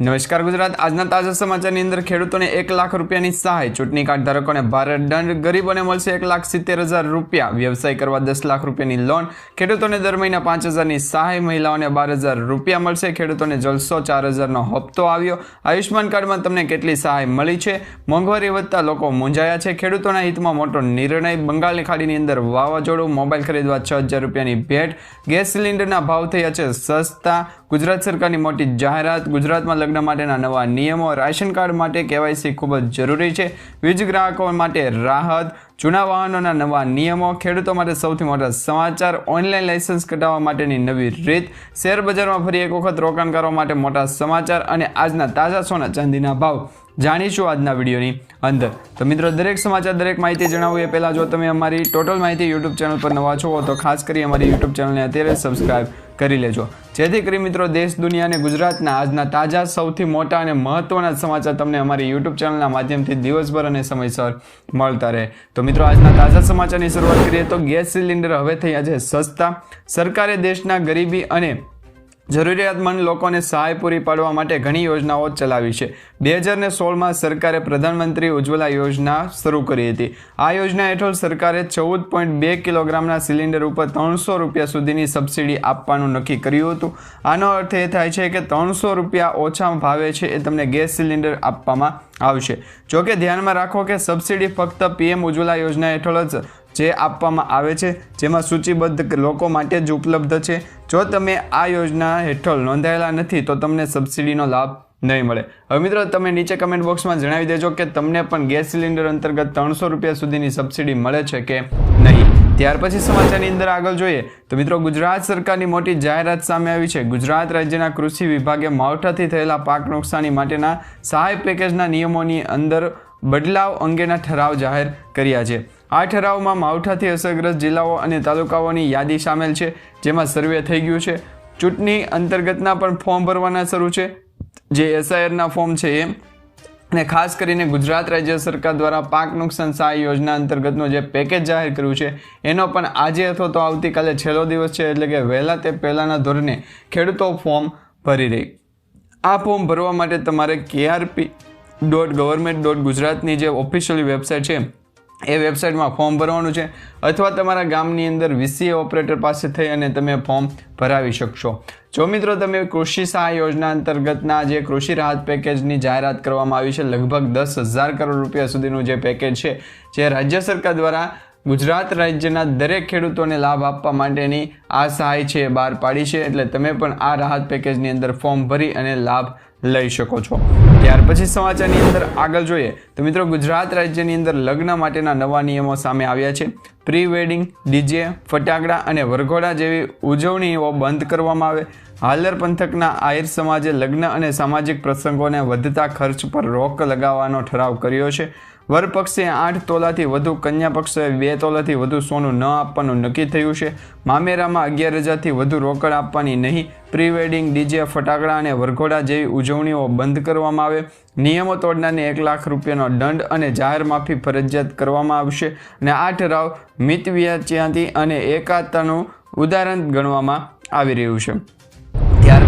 નમસ્કાર ગુજરાત. આજના તાજા સમાચારની અંદર ખેડૂતોને એક લાખ રૂપિયાની સહાય. ચૂંટણી કાર્ડ ધારકોને ભારે દંડ. ગરીબોને મળશે એક લાખ સિત્તેર હજાર રૂપિયા. વ્યવસાય કરવા દસ લાખ રૂપિયાની લોન ખેડૂતોને દર મહિના પાંચ હજારની સહાય. મહિલાઓને બાર હજાર રૂપિયા મળશે. ખેડૂતોને જલસો ચાર હજારનો હપ્તો આવ્યો. આયુષ્માન કાર્ડમાં તમને કેટલી સહાય મળી છે? મોંઘવારી વધતા લોકો મૂંઝાયા છે. ખેડૂતોના હિતમાં મોટો નિર્ણય. બંગાળની ખાડીની અંદર વાવાઝોડું, મોબાઈલ ખરીદવા છ હજાર રૂપિયાની ભેટ. ગેસ સિલિન્ડરના ભાવ થયા છે સસ્તા. ગુજરાત સરકારની મોટી જાહેરાત ગુજરાતમાં લગ્ન માટેના નવા નિયમો, રાશન કાર્ડ માટે કેવાયસી ખૂબ જ જરૂરી છે. વીજ ગ્રાહકો માટે રાહત, જૂના વાહનોના નવા નિયમો, ખેડૂતો માટે સૌથી મોટા સમાચાર, ઓનલાઈન લાઇસન્સ કઢાવવા માટેની નવી રીત, શેર બજારમાં ફરી એક વખત રોકાણકારો માટે મોટા સમાચાર અને આજના તાજા સોના ચાંદીના ભાવ. જાણીશું આજના વિડીયોની અંદર. તો મિત્રો, દરેક સમાચાર, દરેક માહિતી જણાવું એ પહેલાં જો તમે અમારી ટોટલ માહિતી યુટ્યુબ ચેનલ પર નવા છો, તો ખાસ કરી અમારી યુટ્યુબ ચેનલને અત્યારે સબસ્ક્રાઈબ કરી લેજો. જેથી કરી મિત્રો, દેશ, દુનિયા અને ગુજરાતના આજના તાજા, સૌથી મોટા અને મહત્વના સમાચાર તમને અમારી યુટ્યુબ ચેનલના માધ્યમથી દિવસભર અને સમયસર મળતા રહે. તો મિત્રો, આજના તાજા સમાચારની શરૂઆત કરીએ તો ગેસ સિલિન્ડર હવે થયા છે સસ્તા. સરકારે દેશના ગરીબી અને જરૂરિયાતમંદ લોકોને સહાય પૂરી પાડવા માટે ઘણી યોજનાઓ ચલાવી છે. બે હજાર ને સોળમાં સરકારે પ્રધાનમંત્રી ઉજ્જવલા યોજના શરૂ કરી હતી. આ યોજના હેઠળ સરકારે ચૌદ પોઈન્ટ બે કિલોગ્રામના સિલિન્ડર ઉપર ત્રણસો રૂપિયા સુધીની સબસિડી આપવાનું નક્કી કર્યું હતું. આનો અર્થ એ થાય છે કે ત્રણસો રૂપિયા ઓછા ભાવે છે એ તમને ગેસ સિલિન્ડર આપવામાં આવશે. જોકે ધ્યાનમાં રાખો કે સબસિડી ફક્ત પીએમ ઉજ્જવલા યોજના હેઠળ જ જે આપવામાં આવે છે, જેમાં સૂચિબદ્ધ લોકો માટે જ ઉપલબ્ધ છે. જો તમે આ યોજના હેઠળ નોંધાયેલા નથી, તો તમને સબસિડીનો લાભ નહીં મળે. હવે મિત્રો, તમે નીચે કમેન્ટ બોક્સમાં જણાવી દેજો કે તમને પણ ગેસ સિલિન્ડર અંતર્ગત ત્રણસો રૂપિયા સુધીની સબસિડી મળે છે કે નહીં? ત્યાર પછી સમાચારની અંદર આગળ જોઈએ. તો મિત્રો, ગુજરાત સરકારની મોટી જાહેરાત સામે આવી છે. ગુજરાત રાજ્યના કૃષિ વિભાગે માવઠાથી થયેલા પાક નુકસાની માટેના સહાય પેકેજના નિયમોની અંદર બદલાવ અંગેના ઠરાવ જાહેર કર્યા છે. આ ઠરાવમાં માવઠાથી અસરગ્રસ્ત જિલ્લાઓ અને તાલુકાઓની યાદી સામેલ છે, જેમાં સર્વે થઈ ગયું છે. ચૂંટણી અંતર્ગતના પણ ફોર્મ ભરવાના શરૂ છે. જે એસઆઈઆરના ફોર્મ છે એ. અને ખાસ કરીને ગુજરાત રાજ્ય સરકાર દ્વારા પાક નુકસાન સહાય યોજના અંતર્ગતનું જે પેકેજ જાહેર કર્યું છે, એનો પણ આજે અથવા તો આવતીકાલે છેલ્લો દિવસ છે, એટલે કે વહેલા તે પહેલાંના ધોરણે ખેડૂતો ફોર્મ ભરી રહી. આ ફોર્મ ભરવા માટે તમારે કેઆરપી ડોટ ગવર્મેન્ટ ડોટ ગુજરાતની જે ઓફિશિયલી વેબસાઇટ છે, એ વેબસાઇટમાં ફોર્મ ભરવાનું છે અથવા તમારા ગામની અંદર વીસીએ ઓપરેટર પાસે થઈ અને તમે ફોર્મ ભરાવી શકશો. જો મિત્રો તમે કૃષિ સહાય યોજના અંતર્ગતના જે કૃષિ રાહત પેકેજની જાહેરાત કરવામાં આવી છે, લગભગ દસ હજાર કરોડ રૂપિયા સુધીનું જે પેકેજ છે, જે રાજ્ય સરકાર દ્વારા ગુજરાત રાજ્યના દરેક ખેડૂતોને લાભ આપવા માટેની આ સહાય છે બહાર પાડી છે, એટલે તમે પણ આ રાહત પેકેજની અંદર ફોર્મ ભરી અને લાભ લઈ શકો છો. ત્યાર પછી સમાચારની અંદર આગળ જોઈએ તો મિત્રો ગુજરાત રાજ્યની અંદર લગ્ન માટેના નવા નિયમો સામે આવ્યા છે. પ્રી વેડિંગ ડીજે, ફટાકડા અને વરઘોડા જેવી ઉજવણીઓ બંધ કરવામાં આવે. હાલર પંથકના આહિર સમાજે લગ્ન અને સામાજિક પ્રસંગોને વધતા ખર્ચ પર રોક લગાવવાનો ઠરાવ કર્યો છે. વર પક્ષે આઠ તોલાથી વધુ, કન્યા પક્ષે બે તોલાથી વધુ સોનું ન આપવાનું નક્કી થયું છે. મામેરામાં અગિયાર હજારથી વધુ રોકડ આપવાની નહીં. પ્રી વેડિંગ ડીજે ફટાકડા અને વરઘોડા જેવી ઉજવણીઓ બંધ કરવામાં આવે. નિયમો તોડનારને એક લાખ રૂપિયાનો દંડ અને જાહેર માફી ફરજિયાત કરવામાં આવશે. અને આ ઠરાવ મિત વ્યાચ્યાથી અને એકાતાનું ઉદાહરણ ગણવામાં આવી રહ્યું છે.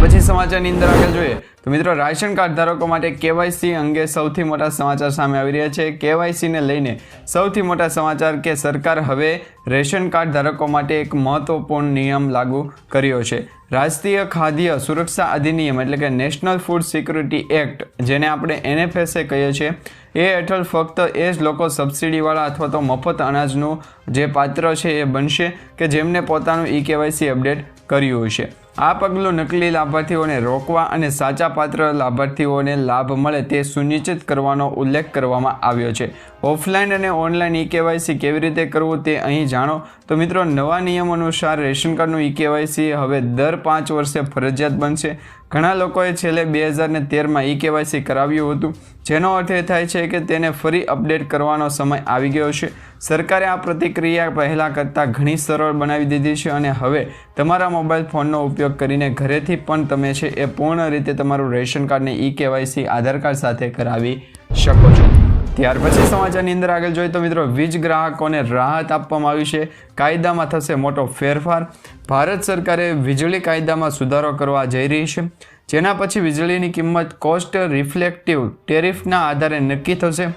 પછી સમાચારની અંદર આગળ જોઈએ તો મિત્રો રાશન કાર્ડ ધારકો માટે કેવાયસી અંગે સૌથી મોટા સમાચાર સામે આવી રહ્યા છે. કેવાયસીને લઈને સૌથી મોટા સમાચાર કે સરકાર હવે રેશન કાર્ડ ધારકો માટે એક મહત્વપૂર્ણ નિયમ લાગુ કર્યો છે. રાષ્ટ્રીય ખાદ્ય સુરક્ષા અધિનિયમ એટલે કે નેશનલ ફૂડ સિક્યુરિટી એક્ટ, જેને આપણે એનએફએસએ કહીએ છીએ, એ હેઠળ ફક્ત એ જ લોકો સબસિડીવાળા અથવા તો મફત અનાજનું જે પાત્ર છે એ બનશે કે જેમને પોતાનું ઈ કેવાયસી અપડેટ કર્યું છે. આ પગલું નકલી લાભાર્થીઓને રોકવા અને સાચા પાત્ર લાભાર્થીઓને લાભ મળે તે સુનિશ્ચિત કરવાનો ઉલ્લેખ કરવામાં આવ્યો છે. ઓફલાઈન અને ઓનલાઈન ઈ કેવાયસી કેવી રીતે કરવું તે અહીં જાણો. તો મિત્રો, નવા નિયમ અનુસાર રેશન કાર્ડનું ઈ કેવાયસી હવે દર પાંચ વર્ષે ફરજિયાત બનશે. ઘણા લોકોએ છેલ્લે બે હજાર ને તેરમાં ઈ કેવાયસી કરાવ્યું હતું, જેનો અર્થ એ થાય છે કે તેને ફરી અપડેટ કરવાનો સમય આવી ગયો છે. સરકારે આ પ્રતિક્રિયા પહેલાં કરતાં ઘણી સરળ બનાવી દીધી છે અને હવે તમારા મોબાઈલ ફોનનો ઉપયોગ કરીને ઘરેથી પણ તમે છે એ પૂર્ણ રીતે તમારું રેશન કાર્ડને ઈ કેવાયસી, આધાર કાર્ડ સાથે કરાવી શકો છો. ત્યાર પછી સમાચારની અંદર આગળ જોઈએ તો મિત્રો વીજ ગ્રાહકોને રાહત આપવામાં આવી છે. કાયદામાં થશે મોટો ફેરફાર. ભારત સરકારે વીજળી કાયદામાં સુધારો કરવા જઈ રહી છે. જેના પછી વીજળીની કિંમત કોસ્ટ રિફ્લેક્ટિવ ટેરિફના આધારે નક્કી થશે.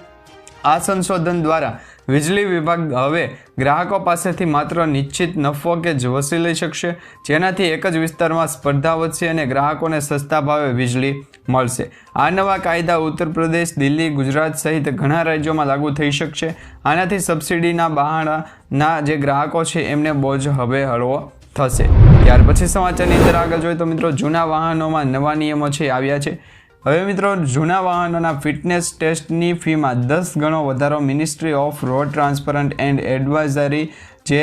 આ સંશોધન દ્વારા વીજળી વિભાગ હવે ગ્રાહકો પાસેથી માત્ર નિશ્ચિત નફો કે જ વસૂલી શકશે, જેનાથી એક જ વિસ્તારમાં સ્પર્ધા વધશે અને ગ્રાહકોને સસ્તા ભાવે વીજળી મળશે. આ નવા કાયદા ઉત્તર પ્રદેશ, દિલ્હી, ગુજરાત સહિત ઘણા રાજ્યોમાં લાગુ થઈ શકશે. આનાથી સબસિડીના બહાણાના જે ગ્રાહકો છે, એમને બોજ હવે હળવો થશે. ત્યાર પછી સમાચારની અંદર આગળ જોઈએ તો મિત્રો, જૂના વાહનોમાં નવા નિયમો છે, આવ્યા છે. હવે મિત્રો, જૂના વાહનોના ફિટનેસ ટેસ્ટની ફીમાં દસ ગણો વધારો ministry of road transparent and advisory જે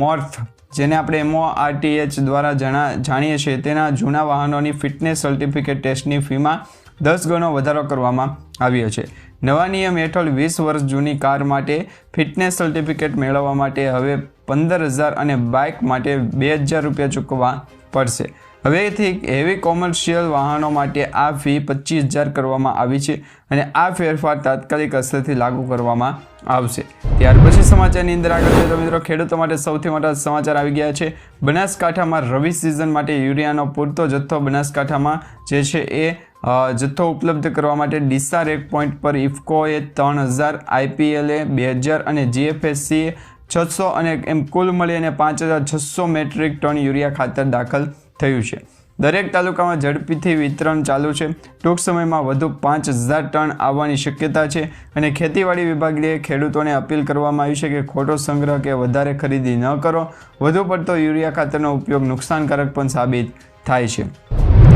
મોર્થ, જેને આપણે એમઓ આરટીએચ દ્વારા જણા, જાણીએ છીએ, તેના જૂના વાહનોની ફિટનેસ સર્ટિફિકેટ ટેસ્ટની ફીમાં દસ ગણો વધારો કરવામાં આવ્યો છે. નવા નિયમ હેઠળ વીસ વર્ષ જૂની કાર માટે ફિટનેસ સર્ટિફિકેટ મેળવવા માટે હવે પંદર હજાર અને બાઇક માટે બે હજાર રૂપિયા ચૂકવવા પડશે. હવેથી હેવી કોમર્શિયલ વાહનો માટે આ ફી પચીસ હજાર કરવામાં આવી છે અને આ ફેરફાર તાત્કાલિક અસરથી લાગુ કરવામાં આવશે. ત્યાર પછી સમાચારની અંદર આગળ જોઈએ મિત્રો ખેડૂતો માટે સૌથી મોટા સમાચાર આવી ગયા છે. બનાસકાંઠામાં રવિ સિઝન માટે યુરિયાનો પૂરતો જથ્થો બનાસકાંઠામાં જે છે એ જથ્થો ઉપલબ્ધ કરવા માટે ડીસા રેક પોઈન્ટ પર ઇફકોએ ત્રણ હજાર આઈપીએલએ બે હજાર અને જીએફએસસીએ છસો અને એમ કુલ મળી અને પાંચ હજાર છસો મેટ્રિક ટન યુરિયા ખાતર દાખલ થયું છે. દરેક તાલુકામાં ઝડપીથી વિતરણ ચાલુ છે. ટૂંક સમયમાં વધુ પાંચ હજાર ટન આવવાની શક્યતા છે અને ખેતીવાડી વિભાગે ખેડૂતોને અપીલ કરવામાં આવી છે કે ખોટો સંગ્રહ કે વધારે ખરીદી ન કરો. વધુ પડતો યુરિયા ખાતરનો ઉપયોગ નુકસાનકારક પણ સાબિત થાય છે.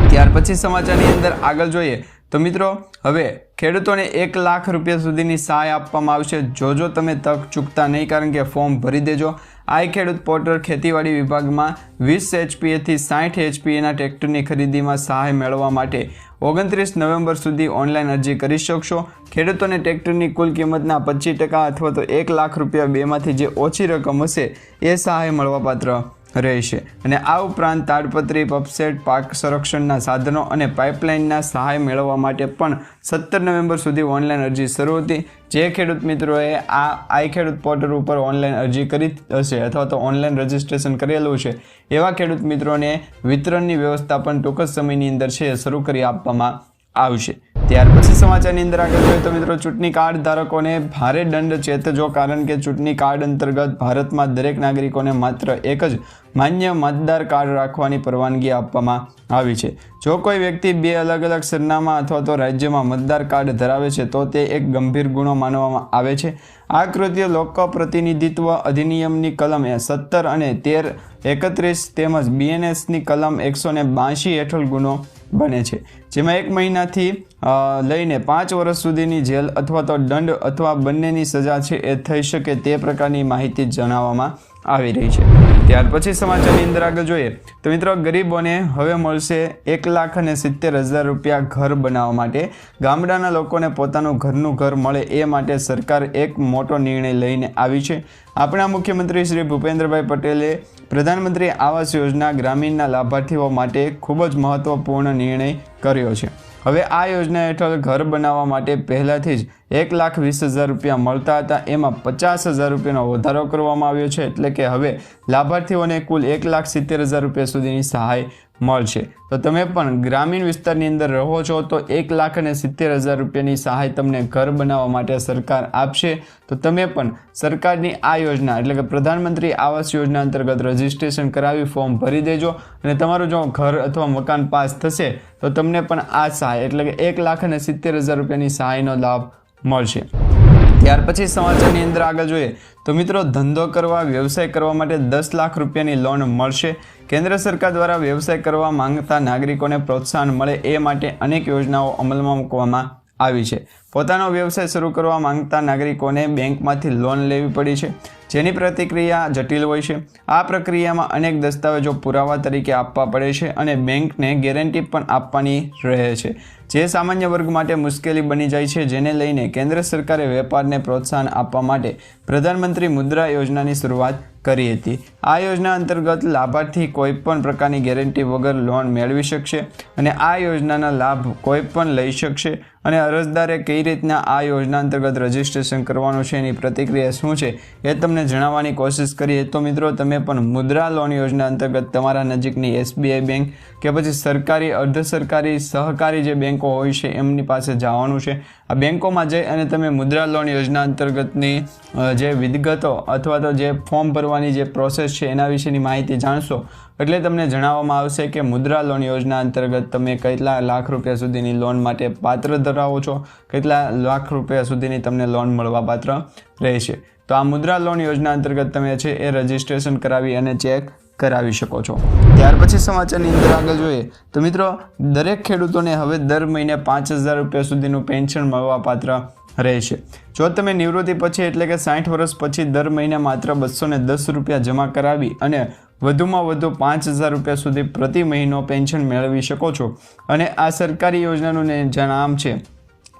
ત્યાર પછી સમાચારની અંદર આગળ જોઈએ તો મિત્રો, હવે ખેડૂતોને એક લાખ રૂપિયા સુધીની સહાય આપવામાં આવશે. જો જો તમે તક ચૂકતા નહીં, કારણ કે ફોર્મ ભરી દેજો. આઈ ખેડૂત પોર્ટલ ખેતીવાડી વિભાગમાં વીસ એચપીએથી સાઠ એચપીએના ટ્રેક્ટરની ખરીદીમાં સહાય મેળવવા માટે ઓગણત્રીસ નવેમ્બર સુધી ઓનલાઈન અરજી કરી શકશો. ખેડૂતોને ટ્રેક્ટરની કુલ કિંમતના પચીસ ટકા અથવા તો એક લાખ રૂપિયા બેમાંથી જે ઓછી રકમ હશે એ સહાય મળવાપાત્ર. રહેશે. અને આ ઉપરાંત તાડપત્રી પપસેટ પાક સંરક્ષણના સાધનો અને પાઇપલાઇનના સહાય મેળવવા માટે પણ સત્તર નવેમ્બર સુધી ઓનલાઈન અરજી શરૂ હતી. જે ખેડૂત મિત્રોએ આ આઈ ખેડૂત પોર્ટલ ઉપર ઓનલાઈન અરજી કરી હશે અથવા તો ઓનલાઈન રજિસ્ટ્રેશન કરેલું છે. એવા ખેડૂત મિત્રોને વિતરણની વ્યવસ્થા પણ ટૂંક સમયની અંદર છે શરૂ કરી આપવામાં આવશે. ત્યાર પછી સમાચારની અંદર આગળ જોઈએ તો મિત્રો, ચૂંટણી કાર્ડ ધારકોને ભારે દંડ ચેતજો કારણ કે ચૂંટણી કાર્ડ અંતર્ગત ભારતમાં દરેક નાગરિકોને માત્ર એક જ માન્ય મતદાર કાર્ડ રાખવાની પરવાનગી આપવામાં આવી છે. જો કોઈ વ્યક્તિ બે અલગ અલગ સરનામા અથવા તો રાજ્યમાં મતદાર કાર્ડ ધરાવે છે, તો તે એક ગંભીર ગુનો માનવામાં આવે છે. આ કૃત્ય લોક પ્રતિનિધિત્વ અધિનિયમની કલમ એ સત્તર અને તેર એકત્રીસ તેમજ બીએનએસની કલમ એકસો બાંશી હેઠળ ગુનો બને છે. જેમાં એક મહિનાથી લઈને પાંચ વર્ષ સુધીની જેલ અથવા તો દંડ અથવા બંનેની સજા છે એ થઈ શકે તે પ્રકારની માહિતી જણાવવામાં આવી રહી છે. ત્યાર પછી સમાચારની અંદર આગળ જોઈએ. તો મિત્રો, ગરીબોને હવે મળશે એક લાખ અને સિત્તેર હજાર રૂપિયા ઘર બનાવવા માટે. ગામડાના લોકોને પોતાનું ઘરનું ઘર મળે એ માટે સરકાર એક મોટો નિર્ણય લઈને આવી છે. આપણા મુખ્યમંત્રી શ્રી ભૂપેન્દ્રભાઈ પટેલે પ્રધાનમંત્રી આવાસ યોજના ગ્રામીણના લાભાર્થીઓ માટે ખૂબ જ મહત્વપૂર્ણ નિર્ણય કર્યો છે. હવે આ યોજના હેઠળ ઘર બનાવવા માટે પહેલાંથી જ એક લાખ વીસ હજાર રૂપિયા મળતા હતા. એમાં પચાસ હજાર રૂપિયાનો વધારો કરવામાં આવ્યો છે. એટલે કે હવે લાભાર્થીઓને કુલ એક લાખ સિત્તેર હજાર રૂપિયા સુધીની સહાય મળશે. તો તમે પણ ગ્રામીણ વિસ્તારની અંદર રહો છો તો એક લાખ અને સિત્તેર હજાર રૂપિયાની સહાય તમને ઘર બનાવવા માટે સરકાર આપશે. તો તમે પણ સરકારની આ યોજના એટલે કે પ્રધાનમંત્રી આવાસ યોજના અંતર્ગત રજીસ્ટ્રેશન કરાવી ફોર્મ ભરી દેજો. અને તમારું જો ઘર અથવા મકાન પાસ થશે તો તમને પણ આ સહાય એટલે કે એક લાખ અને સિત્તેર હજાર રૂપિયાની સહાયનો લાભ મળશે. ત્યાર પછી સમાચારની અંદર આગળ જોઈએ તો મિત્રો ધંધો કરવા, વ્યવસાય કરવા માટે દસ લાખ રૂપિયાની લોન મળશે. કેન્દ્ર સરકાર દ્વારા વ્યવસાય કરવા માંગતા નાગરિકોને પ્રોત્સાહન મળે એ માટે અનેક યોજનાઓ અમલમાં મૂકવામાં આવી છે. પોતાનો વ્યવસાય શરૂ કરવા માંગતા નાગરિકોને બેંકમાંથી લોન લેવી પડી છે. જેની પ્રતિક્રિયા જટિલ હોય છે. આ પ્રક્રિયામાં અનેક દસ્તાવેજો પુરાવા તરીકે આપવા પડે છે અને બેંકને ગેરંટી પણ આપવાની રહે છે. જે સામાન્ય વર્ગ માટે મુશ્કેલી બની જાય છે, જેને લઈને કેન્દ્ર સરકારે વેપારને પ્રોત્સાહન આપવા માટે પ્રધાનમંત્રી મુદ્રા યોજનાની શરૂઆત કરી હતી. આ યોજના અંતર્ગત લાભાર્થી કોઈપણ પ્રકારની ગેરંટી વગર લોન મેળવી શકશે અને આ યોજનાના લાભ કોઈ પણ લઈ શકશે. અને અરજદારે કઈ રીતના આ યોજના અંતર્ગત રજીસ્ટ્રેશન કરવાનું છે, એની પ્રતિક્રિયા શું છે, એ તમને જણાવવાની કોશિશ કરીએ. તો મિત્રો, તમે પણ મુદ્રા લોન યોજના અંતર્ગત તમારા નજીકની એસબીઆઈ બેંક કે પછી સરકારી અર્ધ સરકારી સહકારી જે બેંકો હોય છે, એમની પાસે જવાનું છે. આ બેંકોમાં જઈ અને તમે મુદ્રા લોન યોજના અંતર્ગતની જે વિગતો અથવા તો જે ફોર્મ ભરવાની જે પ્રોસેસ છે, એના વિશેની માહિતી જાણશો. એટલે તમને જણાવવામાં આવશે કે મુદ્રા લોન યોજના અંતર્ગત તમે કેટલા લાખ રૂપિયા સુધીની લોન માટે પાત્ર ધરાવો છો? કેટલા લાખ રૂપિયા સુધીની તમને લોન મળવા પાત્ર રહેશે? તો આ મુદ્રા લોન યોજના અંતર્ગત તમે છે એ રજિસ્ટ્રેશન કરાવી અને ચેક કરાવી શકો છો. ત્યાર પછી સમાચારની અંદર આગળ જોઈએ. તો મિત્રો, દરેક ખેડૂતોને હવે દર મહિને પાંચ હજાર રૂપિયા સુધીનું પેન્શન મળવા પાત્ર રહેશે. જો તમે નિવૃત્તિ પછી એટલે કે સાઠ વર્ષ પછી દર મહિને માત્ર બસો દસ રૂપિયા જમા કરાવી અને વધુમાં વધુ પાંચ હજાર રૂપિયા સુધી પ્રતિ મહિનો પેન્શન મેળવી શકો છો. અને આ સરકારી યોજનાનું નામ છે,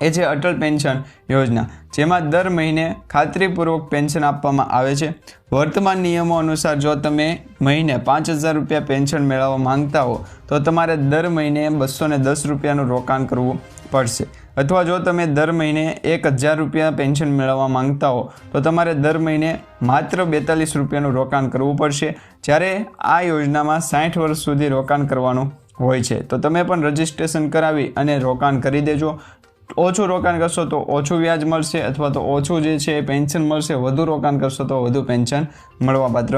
એ છે અટલ પેન્શન યોજના, જેમાં દર મહિને ખાતરીપૂર્વક પેન્શન આપવામાં આવે છે. વર્તમાન નિયમો અનુસાર જો તમે મહિને પાંચ હજાર રૂપિયા પેન્શન મેળવવા માંગતા હો, તો તમારે દર મહિને બસો દસ રૂપિયાનું રોકાણ કરવું પડશે. અથવા જો તમે દર મહિને એક હજાર રૂપિયા પેન્શન મેળવવા માંગતા હો, તો તમારે દર મહિને માત્ર બેતાલીસ રૂપિયાનું રોકાણ કરવું પડશે. જ્યારે આ યોજનામાં સાઠ વર્ષ સુધી રોકાણ કરવાનું હોય છે, તો તમે પણ રજિસ્ટ્રેશન કરાવી અને રોકાણ કરી દેજો. ઓછું રોકાણ કરશો તો ઓછું વ્યાજ મળશે અથવા તો ઓછું જે છે એ પેન્શન મળશે, વધુ રોકાણ કરશો તો વધુ પેન્શન મળવાપાત્ર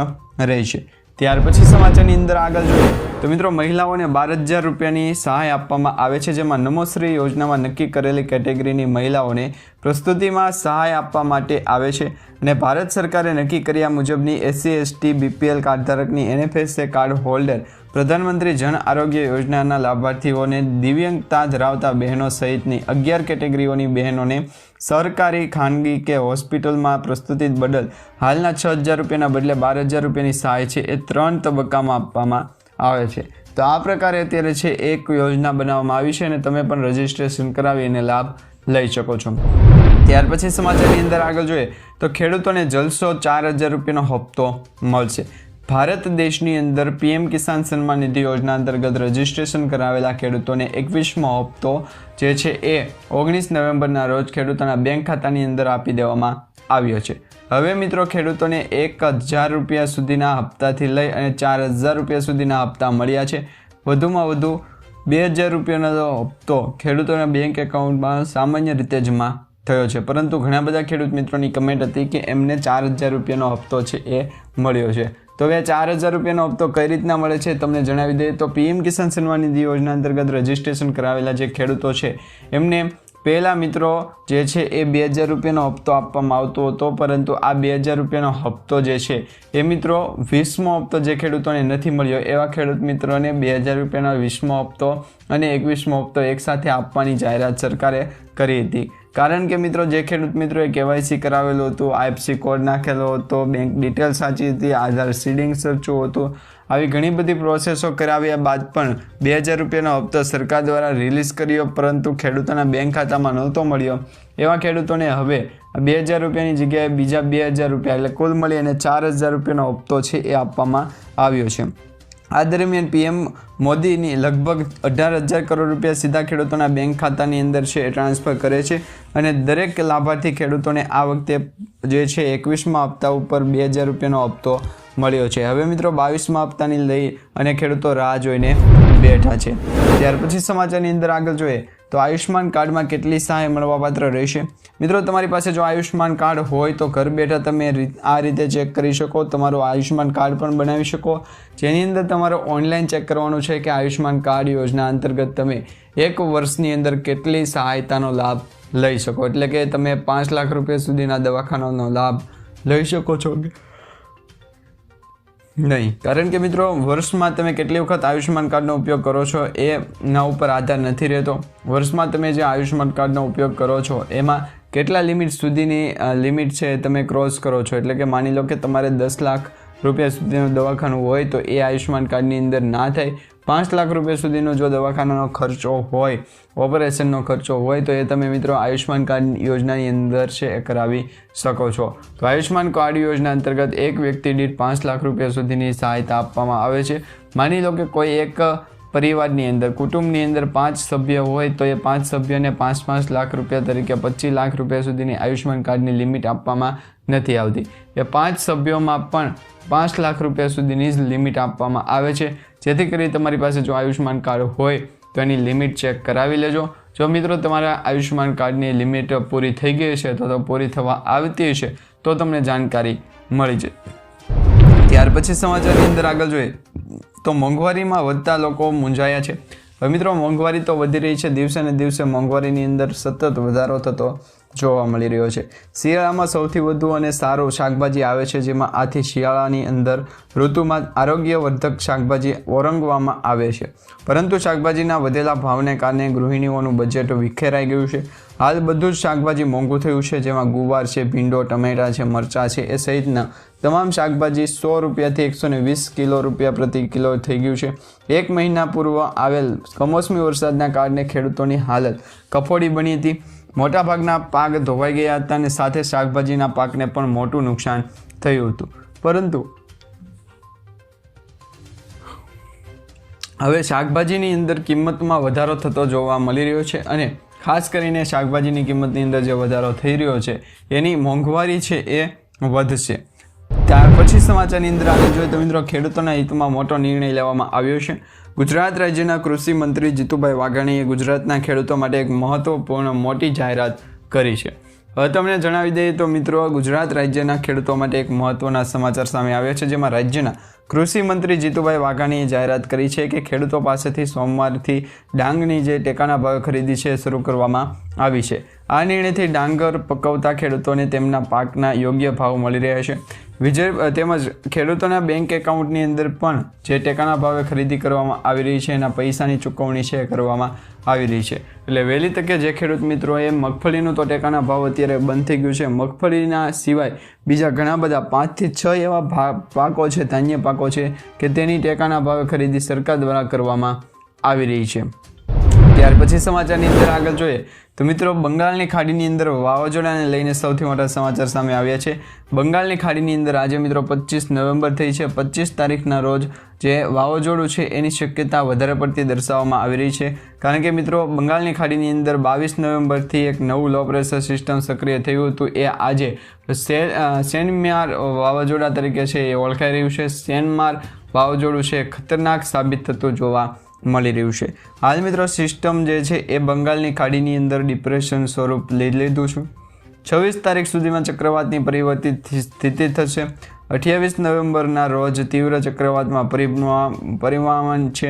રહેશે. ત્યાર પછી સમાચારની અંદર આગળ જોઈએ. તો મિત્રો, મહિલાઓને બાર હજાર રૂપિયાની સહાય આપવામાં આવે છે, જેમાં નમોશ્રી યોજનામાં નક્કી કરેલી કેટેગરીની મહિલાઓને પ્રસ્તુતિમાં સહાય આપવા માટે આવે છે. અને ભારત સરકારે નક્કી કર્યા મુજબની એસસી, એસટી, બીપીએલ કાર્ડ ધારકની એનએફએસએ કાર્ડ હોલ્ડર પ્રધાનમંત્રી જન આરોગ્ય યોજનાના લાભાર્થીઓને દિવ્યાંગતા ધરાવતા બહેનો સહિતની અગિયાર કેટેગરીઓની બહેનોને સરકારી, ખાનગી કે હોસ્પિટલમાં પ્રસ્તુતિ બદલ હાલના છ હજાર રૂપિયાના બદલે બાર હજાર રૂપિયાની સહાય છે એ ત્રણ તબક્કામાં આપવામાં આવે છે. તો આ પ્રકારે અત્યારે છે એક યોજના બનાવવામાં આવી છે અને તમે પણ રજિસ્ટ્રેશન કરાવી અને લાભ લઈ શકો છો. ત્યાર પછી સમાચારની અંદર આગળ જોઈએ તો ખેડૂતોને જલસો ચાર હજાર રૂપિયાનો હપ્તો મળશે. ભારત દેશની અંદર પીએમ કિસાન સન્માન નિધિ યોજના અંતર્ગત રજીસ્ટ્રેશન કરાવેલા ખેડૂતોને એકવીસમો હપ્તો જે છે એ ઓગણીસ નવેમ્બરના રોજ ખેડૂતોના બેંક ખાતાની અંદર આપી દેવામાં આવ્યો છે. હવે મિત્રો ખેડૂતોને એક હજાર રૂપિયા સુધીના હપ્તાથી લઈ અને ચાર હજાર રૂપિયા સુધીના હપ્તા મળ્યા છે. વધુમાં વધુ બે હજાર રૂપિયાનો હપ્તો ખેડૂતોના બેંક એકાઉન્ટમાં સામાન્ય રીતે જમા થયો છે. પરંતુ ઘણા બધા ખેડૂત મિત્રોની કમેન્ટ હતી કે એમને ચાર હજાર રૂપિયાનો હપ્તો છે એ મળ્યો છે. તો હવે ચાર હજાર રૂપિયાનો હપ્તો કઈ રીતના મળે છે તમને જણાવી દઈએ. તો પીએમ કિસાન સન્માન નિધિ યોજના અંતર્ગત રજીસ્ટ્રેશન કરાવેલા જે ખેડૂતો છે, એમને પહેલાં મિત્રો જે છે એ બે હજાર રૂપિયાનો હપ્તો આપવામાં આવતો હતો, પરંતુ આ બે હજાર રૂપિયાનો હપ્તો જે છે એ મિત્રો વીસમો હપ્તો જે ખેડૂતોને નથી મળ્યો, એવા ખેડૂત મિત્રોને બે હજાર રૂપિયાનો વીસમો હપ્તો અને એકવીસમો હપ્તો એકસાથે આપવાની જાહેરાત સરકારે કરી હતી. કારણ કે મિત્રો જે ખેડૂત મિત્રોએ કેવાયસી કરાવેલું હતું આઈએફસી કોડ નાખેલો હતો, બેંક ડિટેલ સાચી હતી, આધાર સીડિંગ સર્ચું હતું આવી ઘણી બધી પ્રોસેસો કરાવ્યા બાદ પણ બે હજાર રૂપિયાનો હપ્તો સરકાર દ્વારા રિલીઝ કર્યો, પરંતુ ખેડૂતોના બેંક ખાતામાં નહોતો મળ્યો. એવા ખેડૂતોને હવે બે હજાર રૂપિયાની જગ્યાએ બીજા બે હજાર રૂપિયા એટલે કુલ મળી અને ચાર હજાર રૂપિયાનો હપ્તો છે એ આપવામાં આવ્યો છે. આ દરમિયાન પીએમ મોદીની લગભગ અઢાર હજાર કરોડ રૂપિયા સીધા ખેડૂતોના બેંક ખાતાની અંદર છે એ ટ્રાન્સફર કરે છે અને દરેક લાભાર્થી ખેડૂતોને આ વખતે જે છે એકવીસમાં હપ્તા ઉપર બે હજાર રૂપિયાનો હપ્તો મળ્યો છે. હવે મિત્રો બાવીસમાં હપ્તાની લઈ અને ખેડૂતો રાહ જોઈને બેઠા છે. ત્યાર પછી સમાચારની અંદર આગળ જોઈએ તો આયુષ્માન કાર્ડમાં કેટલી સહાય મળવાપાત્ર રહેશે? મિત્રો, તમારી પાસે જો આયુષ્માન કાર્ડ હોય તો ઘર બેઠા તમે આ રીતે ચેક કરી શકો, તમારું આયુષ્માન કાર્ડ પણ બનાવી શકો. જેની અંદર તમારે ઓનલાઈન ચેક કરવાનું છે કે આયુષ્માન કાર્ડ યોજના અંતર્ગત તમે એક વર્ષની અંદર કેટલી સહાયતાનો લાભ લઈ શકો. એટલે કે તમે પાંચ લાખ રૂપિયા સુધીના દવાખાનાનો લાભ લઈ શકો છો. નહીં. કારણ કે મિત્રો, વર્ષમાં તમે કેટલી વખત આયુષ્યમાન કાર્ડનો ઉપયોગ કરો છો એના ઉપર આધાર નથી રહેતો. વર્ષમાં તમે જે આયુષ્યમાન કાર્ડનો ઉપયોગ કરો છો, એમાં કેટલા લિમિટ સુધીની લિમિટ છે તમે ક્રોસ કરો છો? એટલે કે માની લો કે તમારે દસ લાખ રૂપિયા સુધીનું દવાખાનું હોય તો એ આયુષ્યમાન કાર્ડની અંદર ના થાય. પાંચ લાખ રૂપિયા સુધીનો જો દવાખાનાનો ખર્ચો હોય, ઓપરેશનનો ખર્ચો હોય, તો એ તમે મિત્રો આયુષ્યમાન કાર્ડ યોજનાની અંદર છે એ કરાવી શકો છો. તો આયુષ્યમાન કાર્ડ યોજના અંતર્ગત એક વ્યક્તિ દીઠ પાંચ લાખ રૂપિયા સુધીની સહાયતા આપવામાં આવે છે. માની લો કે કોઈ એક પરિવારની અંદર, કુટુંબની અંદર પાંચ સભ્ય હોય તો એ પાંચ સભ્યને પાંચ પાંચ લાખ રૂપિયા તરીકે પચીસ લાખ રૂપિયા સુધીની આયુષ્યમાન કાર્ડની લિમિટ આપવામાં નથી આવતી. એ પાંચ સભ્યોમાં પણ પાંચ લાખ રૂપિયા સુધીની જ લિમિટ આપવામાં આવે છે. જેથી કરી તમારી પાસે જો આયુષ્યમાન કાર્ડ હોય તો એની લિમિટ ચેક કરાવી લેજો. જો મિત્રો તમારા આયુષ્યમાન કાર્ડની લિમિટ પૂરી થઈ ગઈ છે તો તો પૂરી થવા આવતી હશે તો તમને જાણકારી મળી જશે. ત્યાર પછી સમાચારની અંદર આગળ જોઈએ. તો મોંઘવારીમાં વધતા લોકો મૂંઝાયા છે. હવે મિત્રો, મોંઘવારી તો વધી રહી છે. દિવસે ને દિવસે મોંઘવારીની અંદર સતત વધારો થતો જોવા મળી રહ્યો છે. શિયાળામાં સૌથી વધુ અને સારો શાકભાજી આવે છે, જેમાં આથી શિયાળાની અંદર ઋતુમાં આરોગ્યવર્ધક શાકભાજી ઓરંગવામાં આવે છે. પરંતુ શાકભાજીના વધેલા ભાવને કારણે ગૃહિણીઓનું બજેટ વિખેરાઈ ગયું છે. હાલ બધું જ શાકભાજી મોંઘું થયું છે, જેમાં ગુવાર છે, ભીંડો, ટમેટા છે, મરચાં છે, એ સહિતના તમામ શાકભાજી સો રૂપિયાથી એકસો ને વીસ કિલો રૂપિયા પ્રતિ કિલો થઈ ગયું છે. એક મહિના પૂર્વ આવેલ કમોસમી વરસાદના કારણે ખેડૂતોની હાલત કફોડી બની હતી. મોટાભાગના પાક ધોવાઈ ગયા હતા અને સાથે શાકભાજીના પાકને પણ મોટું નુકસાન થયું હતું. પરંતુ હવે શાકભાજીની અંદર કિંમતમાં વધારો થતો જોવા મળી રહ્યો છે અને ખાસ કરીને શાકભાજીની કિંમતની અંદર જે વધારો થઈ રહ્યો છે, એની મોંઘવારી છે એ વધશે. ત્યાર પછી સમાચારની અંદર આગળ જોઈએ તો મિત્રો ખેડૂતોના હિતમાં મોટો નિર્ણય લેવામાં આવ્યો છે. ગુજરાત રાજ્યના કૃષિ મંત્રી જીતુભાઈ વાઘાણીએ ગુજરાતના ખેડૂતો માટે એક મહત્વપૂર્ણ મોટી જાહેરાત કરી છે. હવે તમને જણાવી દઈએ તો મિત્રો, ગુજરાત રાજ્યના ખેડૂતો માટે એક મહત્વના સમાચાર સામે આવ્યા છે, જેમાં રાજ્યના કૃષિ મંત્રી જીતુભાઈ વાઘાણીએ જાહેરાત કરી છે કે ખેડૂતો પાસેથી સોમવારથી ડાંગની જે ટેકાના ભાવે ખરીદી છે શરૂ કરવામાં આવી છે. આ નિર્ણયથી ડાંગર પકવતા ખેડૂતોને તેમના પાકના યોગ્ય ભાવ મળી રહ્યા છે. વિજય તેમજ ખેડૂતોના બેંક એકાઉન્ટની અંદર પણ જે ટેકાના ભાવે ખરીદી કરવામાં આવી રહી છે, એના પૈસાની ચૂકવણી છે એ કરવામાં આવી રહી છે. એટલે વહેલી તકે જે ખેડૂત મિત્રોએ મગફળીનું તો ટેકાના ભાવ અત્યારે બંધ થઈ ગયું છે. મગફળીના સિવાય બીજા ઘણા બધા પાંચથી છ એવા પાકો છે, ધાન્ય પાકો છે કે તેની ટેકાના ભાવે ખરીદી સરકાર દ્વારા કરવામાં આવી રહી છે. ત્યાર પછી સમાચારની અંદર આગળ જોઈએ તો મિત્રો બંગાળની ખાડીની અંદર વાવાઝોડાને લઈને સૌથી મોટા સમાચાર સામે આવ્યા છે. બંગાળની ખાડીની અંદર આજે મિત્રો પચીસ નવેમ્બર થઈ છે. પચીસ તારીખના રોજ જે વાવાઝોડું છે એની શક્યતા વધારે પડતી દર્શાવવામાં આવી રહી છે. કારણ કે મિત્રો બંગાળની ખાડીની અંદર બાવીસ નવેમ્બરથી એક નવું લો પ્રેશર સિસ્ટમ સક્રિય થયું હતું. એ આજે સે- અ, સેનમ્યાર વાવાઝોડા તરીકે છે એ ઓળખાઈ રહ્યું છે. સેનમાર વાવાઝોડું છે ખતરનાક સાબિત થતું જોવા મળી રહ્યું છે. હાલ મિત્રો સિસ્ટમ જે છે એ બંગાળની ખાડીની અંદર ડિપ્રેશન સ્વરૂપ લઈ લીધું છે. છવ્વીસ તારીખ સુધીમાં ચક્રવાતની પરિવર્તિત સ્થિતિ થશે. અઠ્યાવીસ નવેમ્બરના રોજ તીવ્ર ચક્રવાતમાં પરિવહન છે,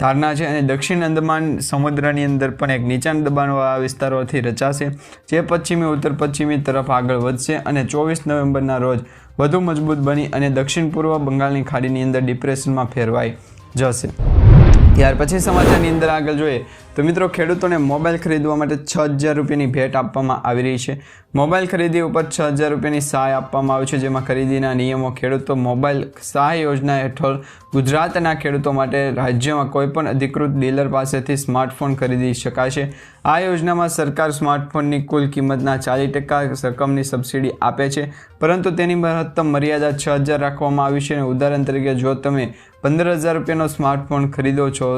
ધારણા છે અને દક્ષિણ અંદમાન સમુદ્રની અંદર પણ એક નીચાણ દબાણવાળા વિસ્તારોથી રચાશે, જે પશ્ચિમી, ઉત્તર પશ્ચિમી તરફ આગળ વધશે અને ચોવીસ નવેમ્બરના રોજ વધુ મજબૂત બની અને દક્ષિણ પૂર્વ બંગાળની ખાડીની અંદર ડિપ્રેશનમાં ફેરવાઈ જશે. ત્યાર પછી સમાચારની અંદર આગળ જોઈએ. તો મિત્રો, ખેડૂતોને મોબાઈલ ખરીદવા માટે છ હજાર રૂપિયાની ભેટ આપવામાં આવી રહી છે. મોબાઈલ ખરીદી ઉપર છ હજાર રૂપિયાની સહાય આપવામાં આવી છે, જેમાં ખરીદીના નિયમો ખેડૂતો મોબાઈલ સહાય યોજના હેઠળ ગુજરાતના ખેડૂતો માટે રાજ્યમાં કોઈપણ અધિકૃત ડીલર પાસેથી સ્માર્ટફોન ખરીદી શકાશે. આ યોજનામાં સરકાર સ્માર્ટફોનની કુલ કિંમતના ચાલીસ ટકા રકમની સબસિડી આપે છે, પરંતુ તેની મહત્તમ મર્યાદા છ હજાર રાખવામાં આવી છે. અને ઉદાહરણ તરીકે, જો તમે પંદર હજાર રૂપિયાનો સ્માર્ટફોન ખરીદો છો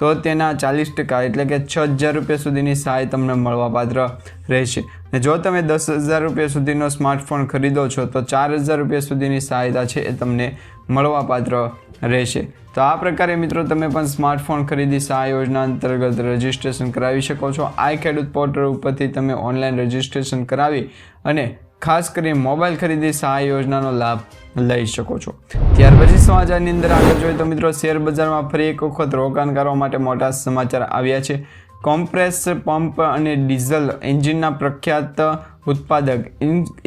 તો તેના ચાલીસ ટકા એટલે કે છ હજાર રૂપિયા સુધીની સહાય તમને મળવાપાત્ર રહેશે. ને જો તમે દસ હજાર રૂપિયા સુધીનો સ્માર્ટફોન ખરીદો છો, તો ચાર હજાર રૂપિયા સુધીની સહાયતા છે એ તમને મળવાપાત્ર રહેશે. તો આ પ્રકારે મિત્રો તમે પણ સ્માર્ટફોન ખરીદી સહાય યોજના અંતર્ગત રજિસ્ટ્રેશન કરાવી શકો છો. આ ખેડૂત પોર્ટલ ઉપરથી તમે ઓનલાઈન રજિસ્ટ્રેશન કરાવી અને ખાસ કરીને મોબાઈલ ખરીદી સહાય યોજનાનો લાભ લઈ શકો છો. ત્યાર પછી સમાચારની અંદર આગળ જોઈએ તો મિત્રો શેર બજારમાં ફરી એક વખત રોકાણકારો માટે મોટા સમાચાર આવ્યા છે. કોમ્પ્રેસ પંપ અને ડીઝલ એન્જિનના પ્રખ્યાત ઉત્પાદક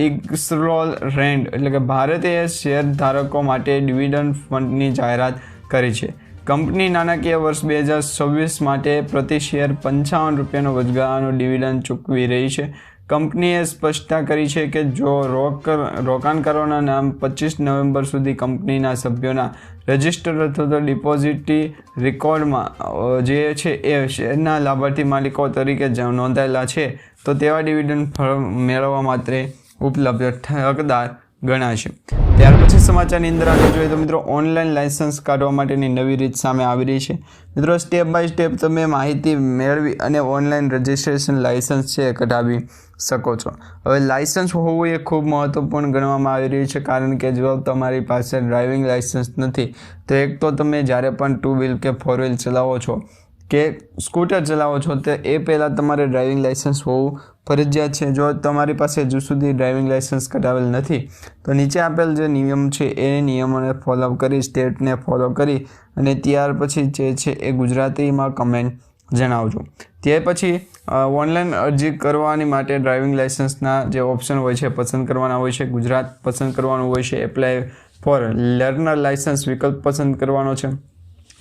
ઇગ્સરોલ રેન્ડ, એટલે કે ભારતે શેર ધારકો માટે ડિવિડન્ડ ફંડની જાહેરાત કરી છે. કંપની નાણાકીય વર્ષ બે હજાર છવ્વીસ માટે પ્રતિ શેર પંચાવન રૂપિયાનો વચગાળાનો ડિવિડન્ડ ચૂકવી રહી છે. કંપનીએ સ્પષ્ટતા કરી છે કે જો રોક રોકાણકારોના નામ પચીસ નવેમ્બર સુધી કંપનીના સભ્યોના રજિસ્ટર અથવા તો ડિપોઝિટી રેકોર્ડમાં જે છે એ શેરના લાભાર્થી માલિકો તરીકે નોંધાયેલા છે, તો તેવા ડિવિડન્ડ મેળવવા માટે ઉપલબ્ધ હકદાર ગણાશે. ત્યાર પછી સમાચારની અંદર આગળ જોઈએ તો મિત્રો, ઓનલાઈન લાઇસન્સ કાઢવા માટેની નવી રીત સામે આવી રહી છે. મિત્રો સ્ટેપ બાય સ્ટેપ તમે માહિતી મેળવી અને ઓનલાઈન રજિસ્ટ્રેશન લાઇસન્સ છે એ કઢાવી શકો છો. હવે લાઇસન્સ હોવું એ ખૂબ મહત્ત્વપૂર્ણ ગણવામાં આવી રહ્યું છે, કારણ કે જો તમારી પાસે ડ્રાઇવિંગ લાઇસન્સ નથી, તો એક તો તમે જ્યારે પણ ટુ વ્હીલ કે ફોર વ્હીલ ચલાવો છો કે સ્કૂટર ચલાવો છો તે એ પહેલાં તમારે ડ્રાઇવિંગ લાઇસન્સ હોવું ફરજિયાત છે. જો તમારી પાસે હજુ સુધી ડ્રાઇવિંગ લાઇસન્સ કઢાવેલ નથી, તો નીચે આપેલ જે નિયમ છે એ નિયમોને ફોલો કરી, સ્ટેટને ફોલો કરી અને ત્યાર પછી જે છે એ ગુજરાતીમાં કમેન્ટ જણાવજો. તે પછી ઓનલાઈન અરજી કરવાની માટે ડ્રાઇવિંગ લાઇસન્સના જે ઓપ્શન હોય છે પસંદ કરવાના હોય છે. ગુજરાત પસંદ કરવાનું હોય છે. એપ્લાય ફોર લર્નર લાઇસન્સ વિકલ્પ પસંદ કરવાનો છે.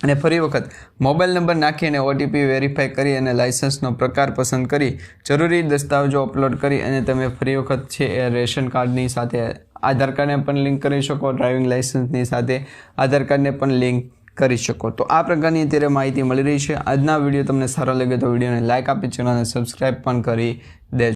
અને ફરી વખત, મોબાઈલ નંબર નાખી અને ઓટીપી વેરીફાઈ કરી અને લાઇસન્સનો પ્રકાર પસંદ કરી, જરૂરી દસ્તાવેજો અપલોડ કરી અને તમે ફરી વખત છે એ રેશન કાર્ડની સાથે આધાર કાર્ડને પણ લિંક કરી શકો ડ્રાઇવિંગ લાઇસન્સની સાથે આધાર કાર્ડને પણ લિંક કરી શકો. તો આ પ્રકારની અત્યારે માહિતી મળી રહી છે. આજના વીડિયો તમને સારો લાગે તો વિડીયોને લાઇક આપી ચેનલને સબસ્ક્રાઈબ પણ કરી